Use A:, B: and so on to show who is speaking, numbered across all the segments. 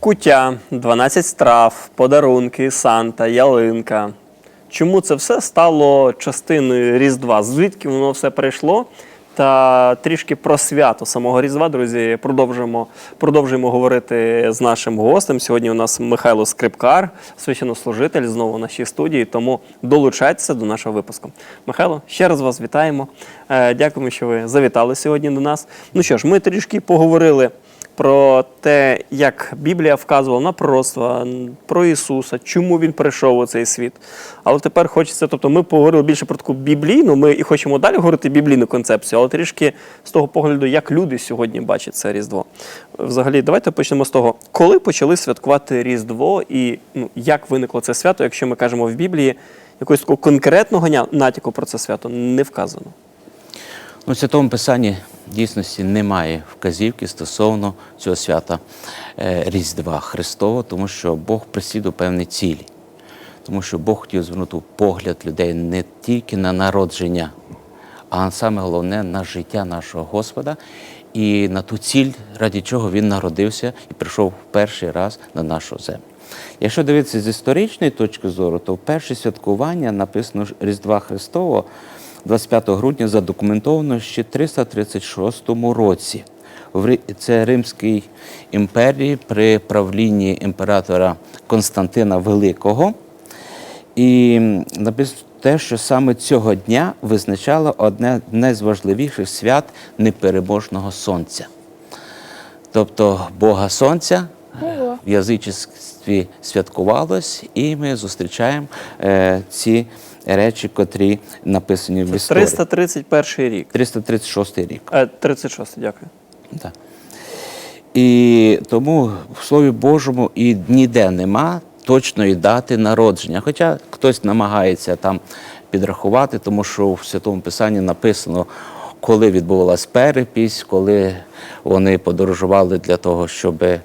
A: Куття, 12 страв, подарунки, Санта, ялинка. Чому це все стало частиною Різдва? Звідки воно все прийшло? Та трішки про свято самого Різдва, друзі, продовжуємо, продовжуємо говорити з нашим гостем. Сьогодні у нас Михайло Скрипкар, священнослужитель, знову в нашій студії. Тому долучайтеся до нашого випуску. Михайло, ще раз вас вітаємо. Е, Дякуємо, що ви завітали сьогодні до нас. Ну що ж, ми трішки поговорили про те, як Біблія вказувала на пророцтва, про Ісуса, чому Він прийшов у цей світ. Але тепер хочеться, тобто ми поговорили більше про таку біблійну, ми і хочемо далі говорити біблійну концепцію, але трішки з того погляду, як люди сьогодні бачать це Різдво. Взагалі, давайте почнемо з того, коли почали святкувати Різдво і ну, як виникло це свято, якщо ми кажемо в Біблії, якогось такого конкретного натяку про це свято не вказано.
B: В Святому Писанні дійсності немає вказівки стосовно цього свята е, Різдва Христового, тому що Бог присідав певні цілі. Тому що Бог хотів звернути погляд людей не тільки на народження, а саме головне на життя нашого Господа і на ту ціль, ради чого Він народився і прийшов перший раз на нашу землю. Якщо дивитися з історичної точки зору, то перше святкування написано Різдва Христового 25 грудня задокументовано ще 336 році. Це Римській імперії при правлінні імператора Константина Великого. І написано те, що саме цього дня визначало одне з з важливіших свят непереможного сонця. Тобто Бога Сонця
C: Ого.
B: в язичестві святкувалось, і ми зустрічаємо е, ці речі, котрі написані в історії.
A: 331 рік.
B: 336 рік.
A: Е, 36, дякую.
B: Так. І тому в Слові Божому і ніде нема точної дати народження. Хоча хтось намагається там підрахувати, тому що в Святому Писанні написано, коли відбувалась перепись, коли вони подорожували для того, щоб е,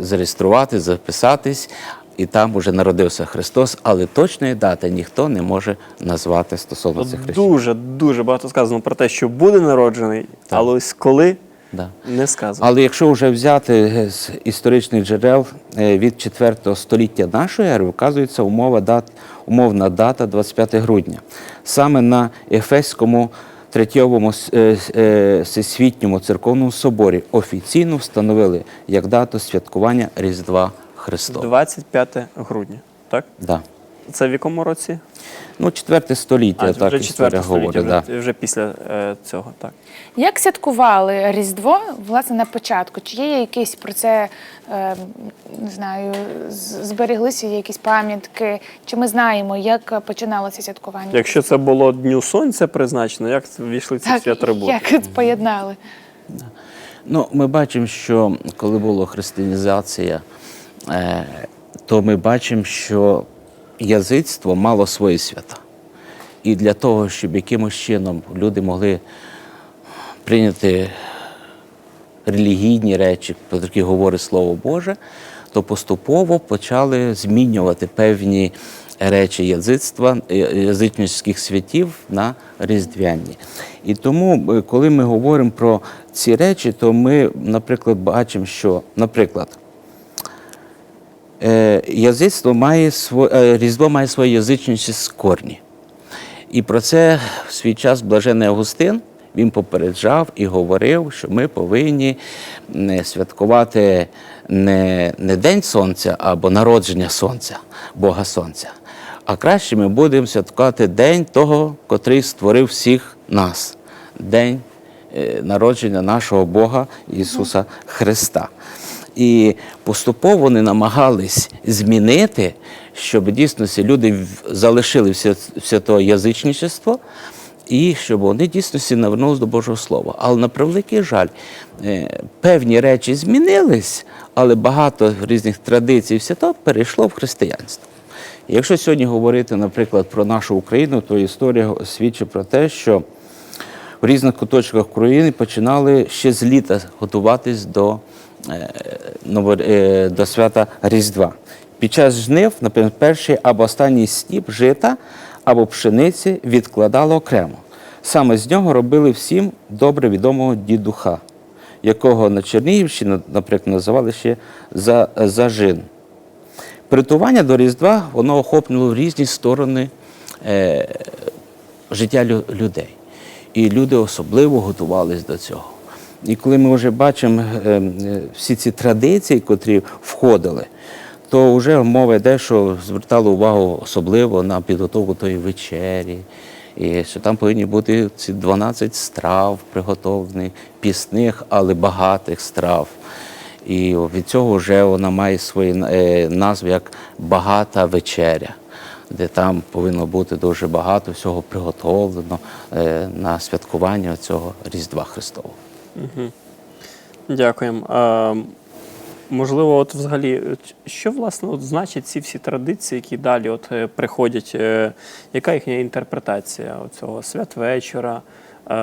B: зареєструвати, записатись. І там уже народився Христос, але точної дати ніхто не може назвати стосовно цих речей.
A: Дуже дуже багато сказано про те, що буде народжений, але ось коли
B: Да.
A: не сказано.
B: Але якщо вже взяти з історичних джерел е, від 4 століття нашої ери, вказується умова дат, умовна дата 25 грудня. Саме на Ефеському третьовому е, е, всесвітньому церковному соборі офіційно встановили як дату святкування Різдва Христова.
A: 25 грудня. Так?
B: Да.
A: Це в якому році?
B: Ну, 4 століття, так
A: вже
B: історія говорить.
A: століття,
B: Да.
A: вже, вже після е, цього. Так.
C: Як святкували Різдво власне на початку? Чи є якісь про це е, не знаю, збереглися якісь пам'ятки? Чи ми знаємо, як починалося святкування?
A: Якщо це було Дню Сонця призначено, як ввійшли ці всі атрибути?
C: як поєднали?
B: Ну, ми бачимо, що коли була християнізація, то ми бачимо, що язицтво мало свої свята. І для того, щоб якимось чином люди могли прийняти релігійні речі, про які говорить Слово Боже, то поступово почали змінювати певні речі язицтва, е, язичницьких святів на різдвяні. І тому, е, коли ми говоримо про ці речі, то ми, наприклад, бачимо, що, наприклад, е, язицтво має сво- е, Різдво має свої язичничі корні. І про це в свій час блажений Августин він попереджав і говорив, що ми повинні святкувати не, не День Сонця або народження Сонця, Бога Сонця, а краще ми будемо святкувати День того, котрий створив всіх нас, День е, народження нашого Бога Ісуса Христа. І поступово вони намагались змінити, щоб дійсно люди залишили все, все то язичничество, і щоб вони дійсно навернулися до Божого Слова. Але на превеликий жаль, е, певні речі змінились, але багато різних традицій, все то перейшло в християнство. Якщо сьогодні говорити, наприклад, про нашу Україну, то історія свідчить про те, що в різних куточках України починали ще з літа готуватись до, до свята Різдва. Під час жнив, наприклад, перший або останній сніп жита або пшениці відкладали окремо. Саме з нього робили всім добре відомого дідуха. якого на Чернігівщині, наприклад, називали ще зажин. Притування до Різдва воно в різні сторони е, життя людей. І люди особливо готувалися до цього. І коли ми вже бачимо е, е, всі ці традиції, котрі входили, то вже мова йде, що звертали увагу особливо на підготовку тої вечері, і що там повинні бути ці 12 страв приготовлених, пісних, але багатих страв. І від цього вже вона має свої е, назви як багата вечеря, де там повинно бути дуже багато всього приготовлено на святкування цього Різдва Христового.
A: Дякуємо. А, можливо, от взагалі, що власне от значать ці всі традиції, які далі от е, приходять? е, яка їхня інтерпретація цього святвечора? Е,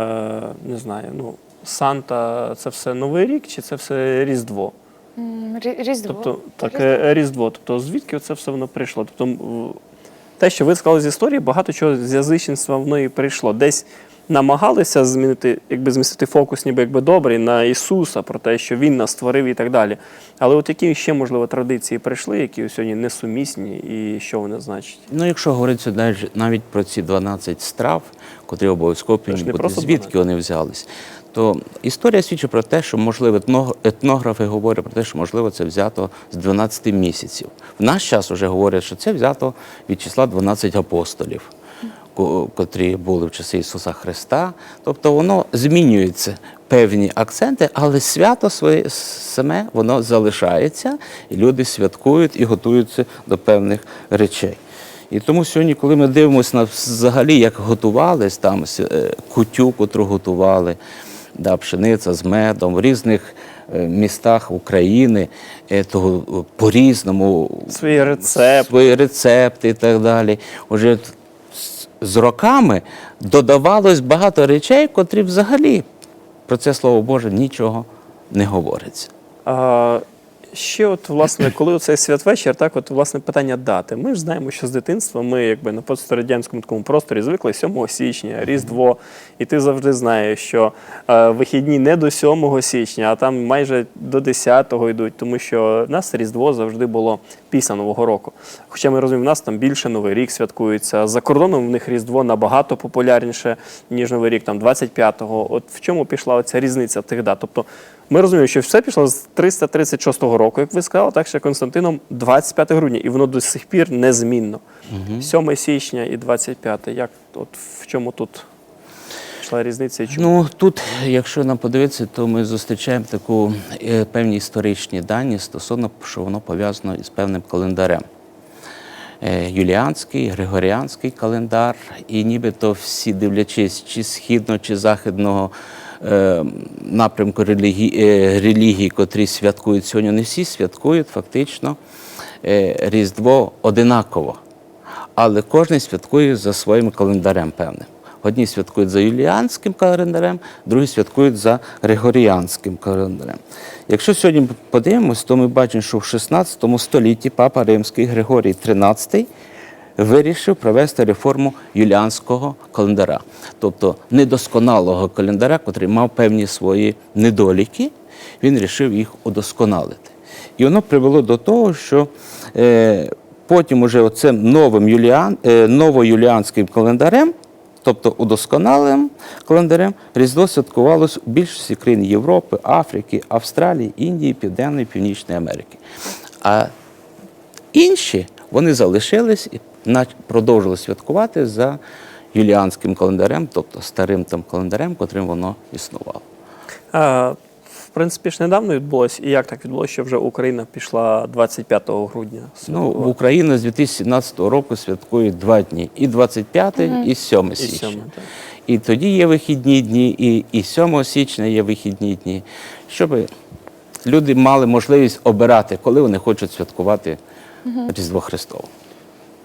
A: не знаю, ну Санта це все Новий рік чи це все Різдво?
C: Різдво.
A: Тобто, так,
C: Різдво.
A: Різдво. Тобто, звідки це все воно прийшло? Тобто, те, що ви сказали з історії, багато чого з язичництва воно і прийшло. Десь намагалися змінити, якби змістити фокус, ніби якби добрий на Ісуса, про те, що Він нас створив і так далі. Але от які ще, можливо, традиції прийшли, які сьогодні несумісні, і що вони значать?
B: Ну, якщо говорити навіть- про ці 12 страв, котрі обов'язково повинні бути, звідки вони взялись, то історія свідчить про те, що, можливо, етно- етнографи говорять про те, що, можливо, це взято з 12 місяців. В наш час вже говорять, що це взято від числа 12 апостолів, котрі були в часи Ісуса Христа. Тобто воно змінюється певні акценти, але свято своє саме воно залишається, і люди святкують і готуються до певних речей. І тому сьогодні, коли ми дивимося на взагалі, як готувались там е, кутю, котру готували, да, пшениця з медом в різних е, містах України, е, то по-різному
A: Свої рецепти.
B: свої рецепти і так далі. Уже з- роками додавалось багато речей, котрі взагалі про це слово Боже нічого не говориться.
A: Ще, от, власне, коли цей святвечір, так, от, власне, питання дати. Ми ж знаємо, що з дитинства ми якби на пострадянському такому просторі звикли 7 січня, Різдво, і ти завжди знаєш, що е, вихідні не до 7 січня, а там майже до 10-го йдуть, тому що в нас Різдво завжди було після Нового року. Хоча ми розуміємо, в нас там більше Новий рік святкується. За кордоном в них Різдво набагато популярніше, ніж Новий рік, там 25-го. От в чому пішла оця різниця тих дат? Тобто ми розуміємо, що все пішло з 336 року, як ви сказали, так ще Константином 25 грудня, і воно до сих пір незмінно. 7 січня і 25. Як от в чому тут пішла різниця? І чому?
B: Ну тут, якщо нам подивитися, то ми зустрічаємо таку е, певні історичні дані стосовно, що воно пов'язано із певним календарем. Е, Юліанський, Григоріанський календар, і нібито всі дивлячись чи східного, чи західного напрямку релігії, е, релігії, котрі святкують сьогодні, не всі святкують фактично е, Різдво одинаково. Але кожен святкує за своїм календарем певним. Одні святкують за юліанським календарем, другі святкують за григоріанським календарем. Якщо сьогодні подивимось, то ми бачимо, що в 16 столітті папа Римський Григорій XIII вирішив провести реформу юліанського календаря, тобто недосконалого календаря, який мав певні свої недоліки, він вирішив їх удосконалити. І воно привело до того, що е, потім уже оцим новим юліан, е, новоюліанським календарем, тобто удосконалим календарем, Різдво святкувалось у більшості країн Європи, Африки, Австралії, Індії, Південної, Північної Америки. А інші вони залишились і продовжили святкувати за юліанським календарем, тобто старим тим календарем, котрим воно існувало.
A: А, в принципі, ж недавно відбулося. І як так відбулося, що вже Україна пішла 25 грудня?
B: Ну, в Україні з 2017 року святкують два дні: і 25, і 7
A: І
B: січня.
A: 7, так.
B: І тоді є вихідні дні, і, і 7 січня є вихідні дні, щоб люди мали можливість обирати, коли вони хочуть святкувати Різдво Христове.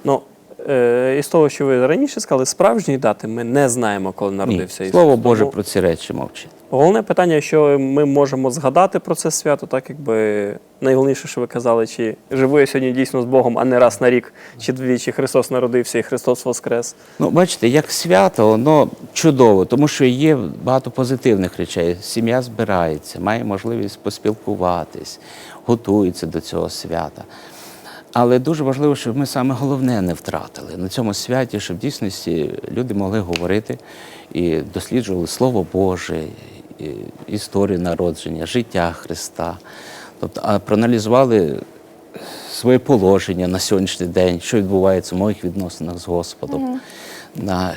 A: Ну, е, із того, що ви раніше сказали, справжні дати ми не знаємо, коли народився
B: Ні,
A: Ісус.
B: Слово Боже
A: Тому-
B: про ці речі мовчить.
A: Головне питання, що ми можемо згадати про це свято, так якби найголовніше, що ви казали, чи живу я сьогодні дійсно з Богом, а не раз на рік, чи двічі Христос народився і Христос Воскрес.
B: Ну, бачите, як свято, воно чудово, тому що є багато позитивних речей. Сім'я збирається, має можливість поспілкуватись, готується до цього свята. Але дуже важливо, щоб ми саме головне не втратили на цьому святі, щоб в дійсності люди могли говорити і досліджували Слово Боже, історію народження, життя Христа. Тобто, а проаналізували своє положення на сьогоднішній день, що відбувається в моїх відносинах з Господом. На,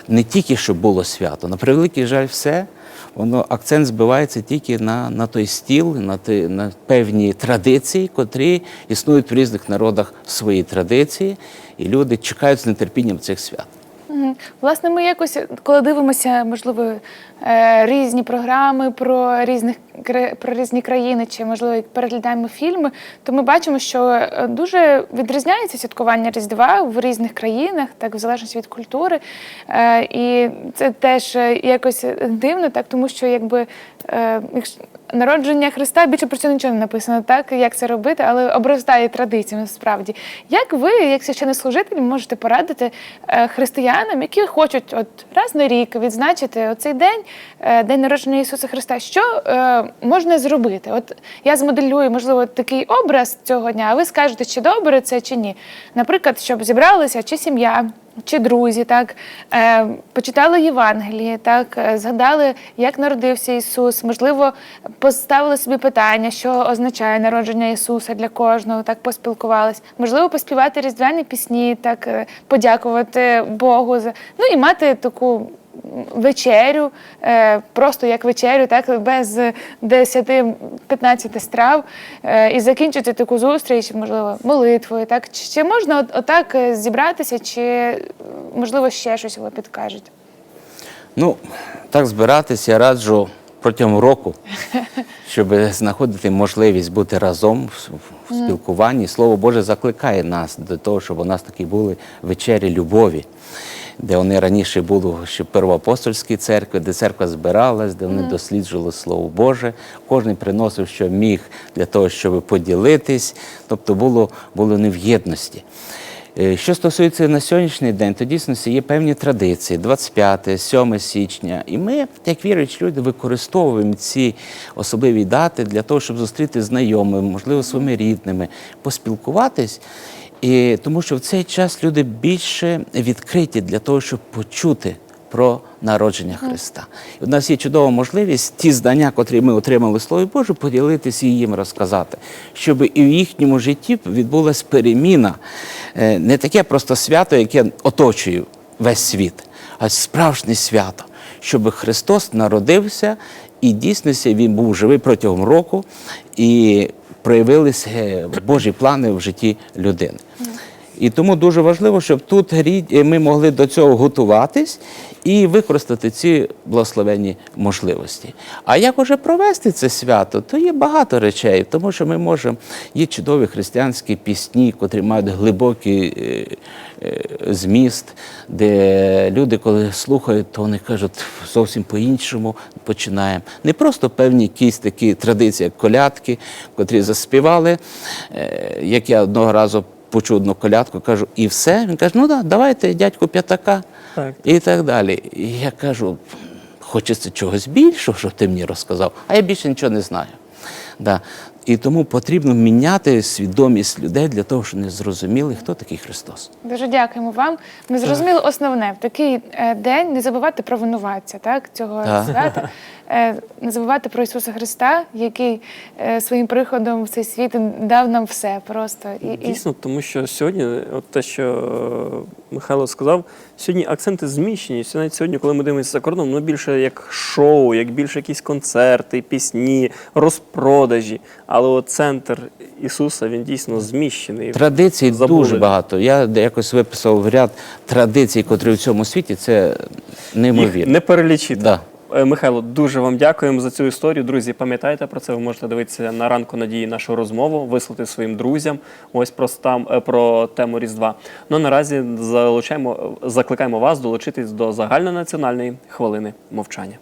B: не тільки щоб було свято, на превеликий жаль, все. Воно акцент збивається тільки на, на той стіл, на, ти, на певні традиції, котрі існують в різних народах свої традиції, і люди чекають з нетерпінням цих свят.
C: Власне, ми якось, коли дивимося, можливо, е, різні програми про різних про різні країни, чи можливо переглядаємо фільми, то ми бачимо, що е, дуже відрізняється святкування Різдва в різних країнах, так в залежності від культури. Е, І це теж якось дивно, так тому що якби народження Христа більше про це нічого не написано, так як це робити, але обростає традиціями справді. Як ви, як священнослужитель, можете порадити е, християнам, які хочуть от раз на рік відзначити оцей день, е, день народження Ісуса Христа, що е, можна зробити? От я змоделюю, можливо, такий образ цього дня, а ви скажете, чи добре це, чи ні. Наприклад, щоб зібралися чи сім'я. Чи друзі, так е, почитали Євангеліє, так е, згадали, як народився Ісус. Можливо, поставили собі питання, що означає народження Ісуса для кожного, так поспілкувались. Можливо, поспівати різдвяні пісні, так е, подякувати Богу за ну і мати таку вечерю, е, просто як вечерю, так без 10-15 страв, е, і закінчити таку зустріч, можливо, молитвою. Так чи, можна отак е, зібратися, чи можливо ще щось ви підкажете?
B: Ну, так збиратися я раджу протягом року, щоб знаходити можливість бути разом в спілкуванні. Слово Боже закликає нас до того, щоб у нас такі були вечері любові, де вони раніше були ще в первоапостольській церкві, де церква збиралась, де вони досліджували Слово Боже. Кожен приносив, що міг для того, щоб поділитись, тобто було, було не в єдності. Е, Що стосується на сьогоднішній день, то дійсно є певні традиції 25, 7 січня. І ми, як віруючі люди, використовуємо ці особливі дати для того, щоб зустріти знайомими, можливо, своїми рідними, поспілкуватись. І тому що в цей час люди більше відкриті для того, щоб почути про народження Христа. І у нас є чудова можливість ті знання, котрі ми отримали в Слові Боже, поділитися і їм розказати, щоб і в їхньому житті відбулася переміна, Е, не таке просто свято, яке оточує весь світ, а справжнє свято, щоб Христос народився і дійсно Він був живий протягом року і проявилися Божі плани в житті людини. І тому дуже важливо, щоб тут ми могли до цього готуватись і використати ці благословенні можливості. А як уже провести це свято, то є багато речей, тому що ми можемо, є чудові християнські пісні, котрі мають глибокий е, е, зміст, де люди, коли слухають, то вони кажуть зовсім по-іншому починаємо. Не просто певні якісь такі традиції, як колядки, котрі заспівали, е, як я одного разу почув одну колядку, кажу, і все. Він каже, ну да, давайте дядьку п'ятака
A: Так.
B: і так далі. І я кажу, хочеться чогось більшого, щоб ти мені розказав, а я більше нічого не знаю. Да. І тому потрібно міняти свідомість людей для того, щоб вони зрозуміли, хто такий Христос.
C: Дуже дякуємо вам. Ми зрозуміли основне в такий е, день не забувати про винуватця, так цього
B: Так.
C: свята. Е, Не забувати про Ісуса Христа, який е, своїм приходом в цей світ дав нам все просто і,
A: Дійсно, тому що сьогодні, от те, що е, Михайло сказав, сьогодні акценти зміщені. Сьогодні- Навіть сьогодні, коли ми дивимося за кордоном, ну більше як шоу, як більше якісь концерти, пісні, розпродажі. Але от центр Ісуса він дійсно зміщений.
B: Традицій
A: Забули.
B: дуже багато. Я якось виписав ряд традицій, котрі в цьому світі, це
A: Їх
B: неймовірно.
A: не перелічити.
B: Да.
A: Е, Михайло, дуже вам дякуємо за цю історію. Друзі, пам'ятайте про це. Ви можете дивитися на ранку надії нашу розмову, вислати своїм друзям. Ось про стам е, про тему Різдва. Ну наразі залучаємо, закликаємо вас долучитись до загальнонаціональної хвилини мовчання.